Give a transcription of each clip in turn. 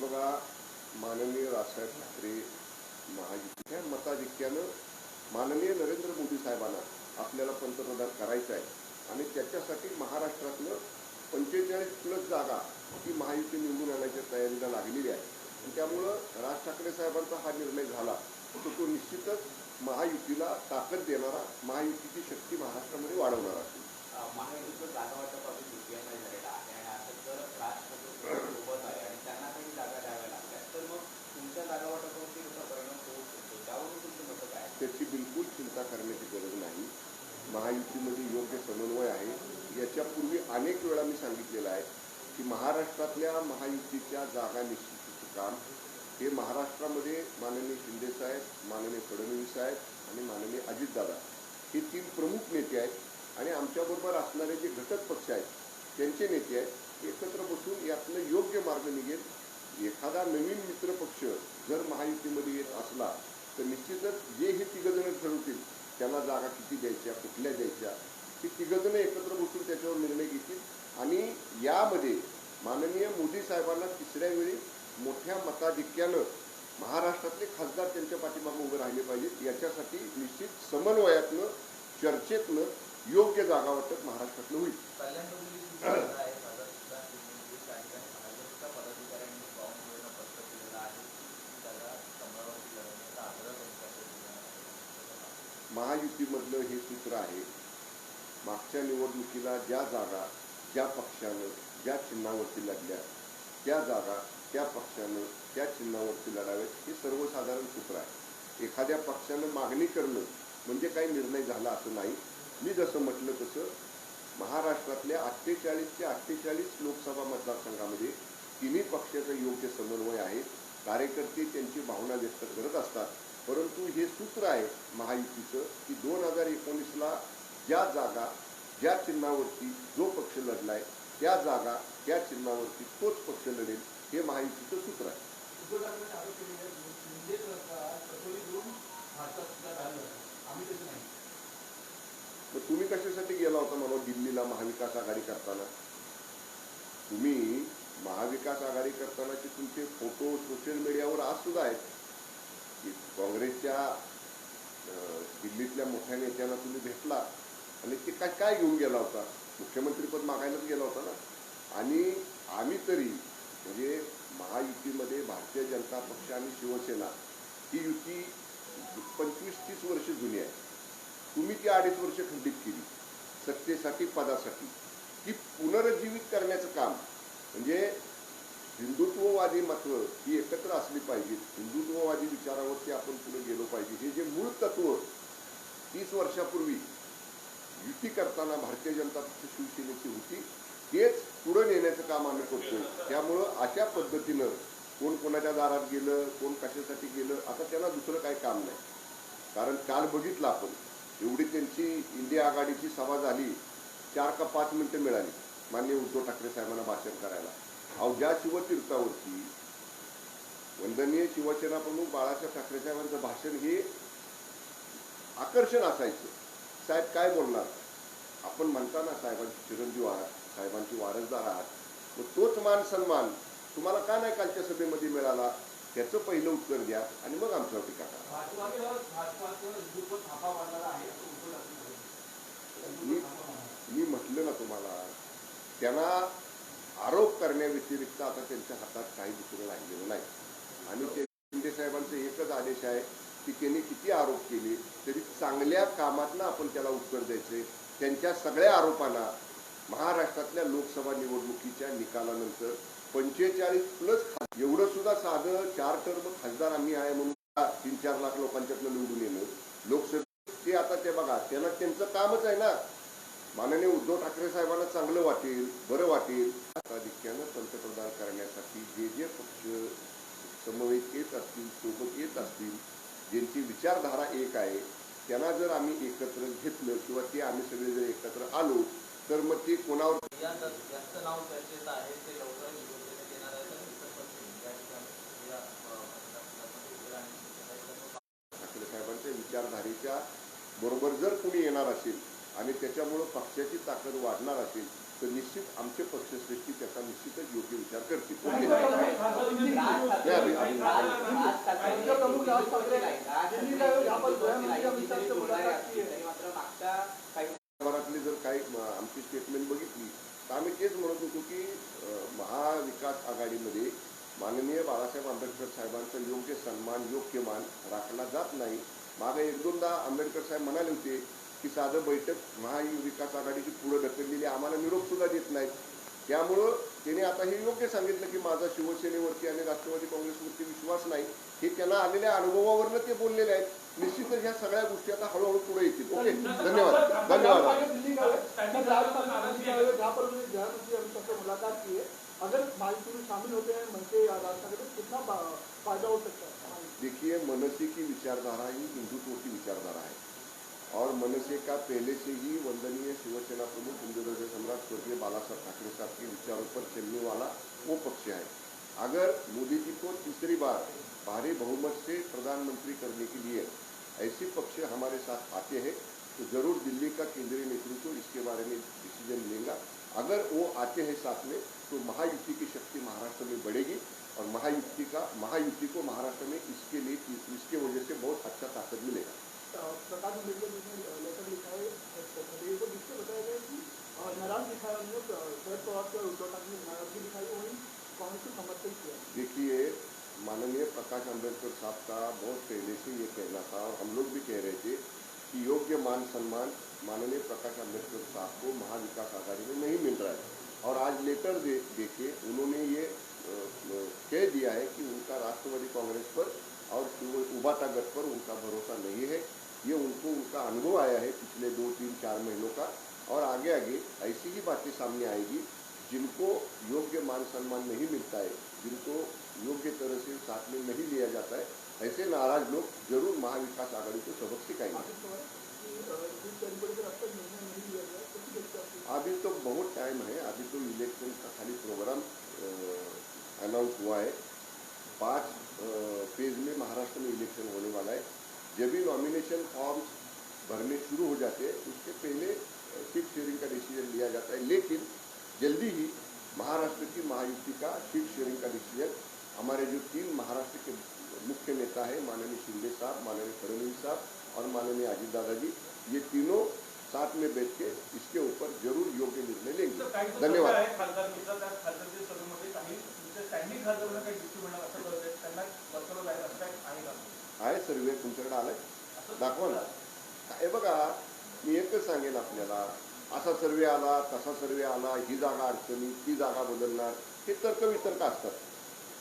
बघा माननीय राजसाहेब ठाकरे महायुतीच्या मताधिक्यानं माननीय नरेंद्र मोदी साहेबांना आपल्याला पंतप्रधान करायचं आहे. आणि त्याच्यासाठी महाराष्ट्रातलं पंचेचाळीस प्लस जागा ही महायुती निवडून आणायच्या तयारीला लागलेली आहे. आणि त्यामुळं राज ठाकरे साहेबांचा हा निर्णय झाला तर तो निश्चितच महायुतीला ताकद देणारा महायुतीची शक्ती महाराष्ट्रामध्ये वाढवणार असेल महायुतीचं जागा वाटप अजून आहे. आणि आता राज ठाकरे सोबत आहे त्याची बिलकुल चिंता करण्याची गरज नाही. महायुतीमध्ये योग्य समन्वय आहे. याच्यापूर्वी अनेक वेळा मी सांगितलेलं आहे की महाराष्ट्रातल्या महायुतीच्या जागा निश्चितीचं काम हे महाराष्ट्रामध्ये माननीय शिंदेसाहेब माननीय फडणवीस साहेब आणि माननीय अजितदादा हे तीन प्रमुख नेते आहेत. आणि आमच्याबरोबर असणारे जे घटक पक्ष आहेत त्यांचे नेते आहेत एकत्र बसून यातनं योग्य मार्ग निघेल एखादा नवीन मित्रपक्ष जर महायुतीमध्ये येत असला तर निश्चितच जे हे तिघजण ठरवतील त्यांना जागा किती द्यायच्या कुठल्या द्यायच्या ती तिघजण एकत्र बसून त्याच्यावर निर्णय घेतील. आणि यामध्ये माननीय मोदी साहेबांना तिसऱ्या वेळी मोठ्या मताधिक्यानं महाराष्ट्रातले खासदार त्यांच्या पाठीमागे उभे राहिले पाहिजेत. याच्यासाठी निश्चित समन्वयातनं चर्चेतनं योग्य जागा वाटप महाराष्ट्रातलं होईल. महायुतीमधलं हे सूत्र आहे. मागच्या निवडणुकीला ज्या जागा ज्या पक्षानं ज्या चिन्हावरती लढल्या त्या जागा त्या पक्षानं त्या चिन्हावरती लढाव्यात हे सर्वसाधारण सूत्र आहे. एखाद्या पक्षानं मागणी करणं म्हणजे काही निर्णय झाला असं नाही. मी जसं म्हटलं तसं महाराष्ट्रातल्या अठ्ठेचाळीसच्या अठ्ठेचाळीस लोकसभा मतदारसंघामध्ये तिन्ही पक्षाचा योग्य समन्वय आहे. कार्यकर्ते त्यांची भावना व्यक्त करत असतात. परंतु हे सूत्र आहे महायुतीचं की दोन हजार एकोणीसला ज्या जागा ज्या चिन्हावरती जो पक्ष लढलाय त्या जागा त्या चिन्हावरती तोच पक्ष लढेल हे महायुतीचं सूत्र आहे. नाही. मग तुम्ही कशासाठी गेला होता म्हणून दिल्लीला महाविकास आघाडी करताना? तुम्ही महाविकास आघाडी करतानाचे तुमचे फोटो सोशल मीडियावर आज सुद्धा आहेत. की काँग्रेसच्या दिल्लीतल्या मोठ्या नेत्यांना तुम्ही भेटला आणि ते काय काय घेऊन गेला होता? मुख्यमंत्रीपद मागायलाच गेला होता ना? आणि आम्ही तरी म्हणजे महायुतीमध्ये भारतीय जनता पक्ष आणि शिवसेना ही युती पंचवीस तीस वर्ष जुनी आहे. तुम्ही ती अडीच वर्ष खंडित केली. सत्तेसाठी पदासाठी. ती पुनरुज्जीवित करण्याचं काम म्हणजे हिंदुत्ववादी मात्र ही एकत्र असली पाहिजेत. हिंदुत्ववादी विचारावरती आपण पुढे गेलो पाहिजे. हे जे मूळ तत्व तीस वर्षापूर्वी युती करताना भारतीय जनता पक्ष शिवसेनेची होती तेच पुढे नेण्याचं काम आम्ही करतो त्यामुळं अशा पद्धतीनं कोण कोणाच्या दारात गेलं कोण कशासाठी गेलं आता त्यांना दुसरं काही काम नाही. कारण काल बघितलं आपण एवढी त्यांची इंडिया आघाडीची सभा झाली चार का पाच मिनिटं मिळाली. माननीय उद्धव ठाकरे साहेबांना भाषण करायला. अहो ज्या शिवतीर्थावरती वंदनीय शिवसेना प्रमुख बाळासाहेब ठाकरे साहेबांचं भाषण हे आकर्षण असायचं. साहेब काय बोलणार? आपण म्हणता ना चिरंजीव आहात साहेबांची वारसदार आहात. मग तोच मान सन्मान तुम्हाला का नाही कालच्या सभेमध्ये मिळाला? त्याचं पहिलं उत्तर द्या आणि मग आमच्यावर टीका करा. मी मी म्हटलं ना तुम्हाला त्यांना आरोप करण्याव्यतिरिक्त आता त्यांच्या हातात काही दुसरं राहिलेलं नाही. आणि ते शिंदे साहेबांचे एकच आदेश आहे की त्यांनी किती आरोप केले तरी चांगल्या कामातनं आपण त्याला उत्तर द्यायचे. त्यांच्या सगळ्या आरोपांना महाराष्ट्रातल्या लोकसभा निवडणुकीच्या निकालानंतर पंचेचाळीस प्लस एवढं सुद्धा साधं चार टर्म खासदार आम्ही आहे म्हणून तीन चार लाख लोकांच्यातनं निवडून येणं लोकसभेत ते आता ते बघा त्यांना त्यांचं कामच आहे ना. माननीय उद्धव ठाकरे साहेबांना चांगलं वाटेल बरं वाटेल आधिक्यानं पंतप्रधान करण्यासाठी जे जे पक्ष समवेत येत असतील सोबत येत असतील ज्यांची विचारधारा एक आहे त्यांना जर आम्ही एकत्र घेतलं किंवा ते आम्ही सगळे जर एकत्र आलो तर मग ते कोणावर. ठाकरे साहेबांच्या विचारधारेच्या बरोबर जर कुणी येणार असेल आणि त्याच्यामुळं पक्षाची ताकद वाढणार असेल तर निश्चित आमचे पक्षश्रेष्ठी त्याचा निश्चितच योग्य विचार करतील. जर काही आमची स्टेटमेंट बघितली तर आम्ही तेच म्हणत होतो की महाविकास आघाडीमध्ये माननीय बाळासाहेब आंबेडकर साहेबांचा योग्य सन्मान योग्य मान राखला जात नाही. मागे एक दोनदा आंबेडकर साहेब म्हणाले होते की साधं बैठक महाविकास आघाडीची पुढे ढकललेली आम्हाला निरोप सुद्धा देत नाहीत त्यामुळं त्याने आता हे योग्य सांगितलं की माझा शिवसेनेवरती आणि राष्ट्रवादी काँग्रेसवरती विश्वास नाही. हे त्यांना आलेल्या अनुभवावरनं ते बोललेले आहेत. निश्चितच ह्या सगळ्या गोष्टी आता हळूहळू पुढे येतील. ओके? धन्यवाद. धन्यवाद. देखिए मनसे की विचारधारा ही हिंदुत्व की विचारधारा है और मनसे का पहले से ही वंदनीय शिवसेना प्रमुख हिंदू सम्राट स्वर्गीय बाला साहब ठाकरे साहब के विचारों पर चलने वाला वो पक्ष है। अगर मोदी जी को तीसरी बार भारी बहुमत से प्रधानमंत्री करने के लिए ऐसे पक्ष हमारे साथ आते हैं तो ज़रूर दिल्ली का केंद्रीय नेतृत्व इसके बारे में डिसीज़न लेगा। अगर वो आते हैं साथ में तो महायुति की शक्ति महाराष्ट्र में बढ़ेगी और महायुति का, महायुति को महाराष्ट्र में इसके लिए इसके वजह से बहुत अच्छा ताकत मिलेगा। प्रकाश अंबेडकर जी ने लेटर लिखा है को बताया गया कि नाराज़ दिखाया उन्होंने शरद पवार के उद्धव ठाकरे ने नाराज़गी दिखाई कांग्रेस को समर्थन किया देखिए, माननीय प्रकाश अंबेडकर साहब का बहुत पहले से ये कहना था और हम लोग भी कह रहे थे कि योग्य मान सम्मान माननीय प्रकाश अंबेडकर साहब को महाविकास आघाड़ी में नहीं मिल रहा है। और आज लेटर दे देके उन्होंने ये कह दिया है कि उनका राष्ट्रवादी कांग्रेस पर और शिव उबाटा गठ पर उनका भरोसा नहीं है। ये उनको उनका अनुभव आया है पिछले दो तीन चार महीनों का। और आगे आगे ऐसी ही बातें सामने आएगी जिनको योग्य मान सम्मान नहीं मिलता है जिनको योग्य तरह से साथ में नहीं लिया जाता है ऐसे नाराज़ लोग ज़रूर महाविकास आघाड़ी को सबक सिखाएँगे। अभी तो बहुत टाइम है अभी तो इलेक्शन का खाली प्रोग्राम अनाउंस हुआ है। पाँच फ़ेज़ में महाराष्ट्र में इलेक्शन होने वाला है। जब भी नॉमिनेशन फॉर्म्स भरने शुरू हो जाते हैं उसके पहले सीट शेयरिंग का डिसीजन लिया जाता है। लेकिन जल्दी ही महाराष्ट्र की महायुति का सीट शेयरिंग का डिसीजन हमारे जो तीन महाराष्ट्र के मुख्य नेता है माननीय शिंदे साहब माननीय फडणवीस साहब और माननीय अजित दादा जी ये तीनों साथ में बैठ के इसके ऊपर जरूर योग्य निर्णय लेंगे। धन्यवाद। खासदार आहे सर्वे तुमच्याकडे आलाय? दाखवा ना. काय बघा मी एकच सांगेन आपल्याला. असा सर्वे आला तसा सर्वे आला ही जागा अडचणी ती जागा बदलणार हे तर्कवितर्क असतात.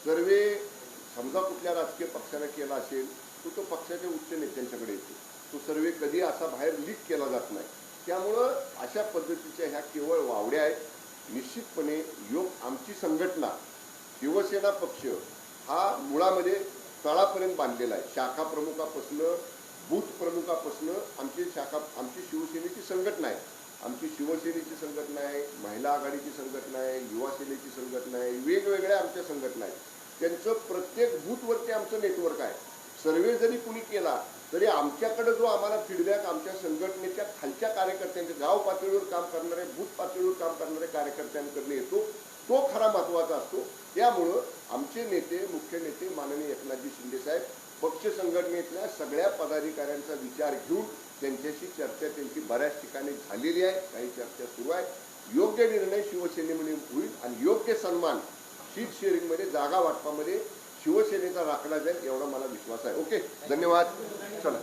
सर्वे समजा कुठल्या राजकीय पक्षाने केला असेल तो तो पक्षाच्या उच्च नेत्यांच्याकडे येतो. तो सर्वे कधी असा बाहेर लीक केला जात नाही. त्यामुळं अशा पद्धतीच्या ह्या केवळ वावड्या आहेत. निश्चितपणे योग आमची संघटना शिवसेना पक्ष हा मुळामध्ये तळापर्यंत बांधलेला आहे. शाखा प्रमुखापासनं बूथ प्रमुखापासनं आमची शाखा आमची शिवसेनेची संघटना आहे. आमची शिवसेनेची संघटना आहे महिला आघाडीची संघटना आहे युवा सेनेची संघटना आहे वेगवेगळ्या आमच्या संघटना आहेत. त्यांचं प्रत्येक बूथवरती आमचं नेटवर्क आहे. सर्वे जरी कुणी केला तरी आमच्याकडे जो आम्हाला फीडबॅक आमच्या संघटनेच्या खालच्या कार्यकर्त्यांच्या गाव पातळीवर काम करणारे बूथ पातळीवर काम करणारे कार्यकर्त्यांकडनं येतो तो खरा महत्त्वाचा असतो. त्यामुळं आमचे नेते मुख्य नेते माननीय एकनाथजी शिंदेसाहेब पक्ष संघटनेतल्या सगळ्या पदाधिकाऱ्यांचा विचार घेऊन त्यांच्याशी चर्चा त्यांची बऱ्याच ठिकाणी झालेली आहे काही चर्चा सुरू आहे. योग्य निर्णय शिवसेनेमध्ये होईल आणि योग्य सन्मान सीट शेअरिंगमध्ये जागा वाटपामध्ये शिवसेनेचा राखला जाईल एवढा मला विश्वास आहे. ओके धन्यवाद. चला.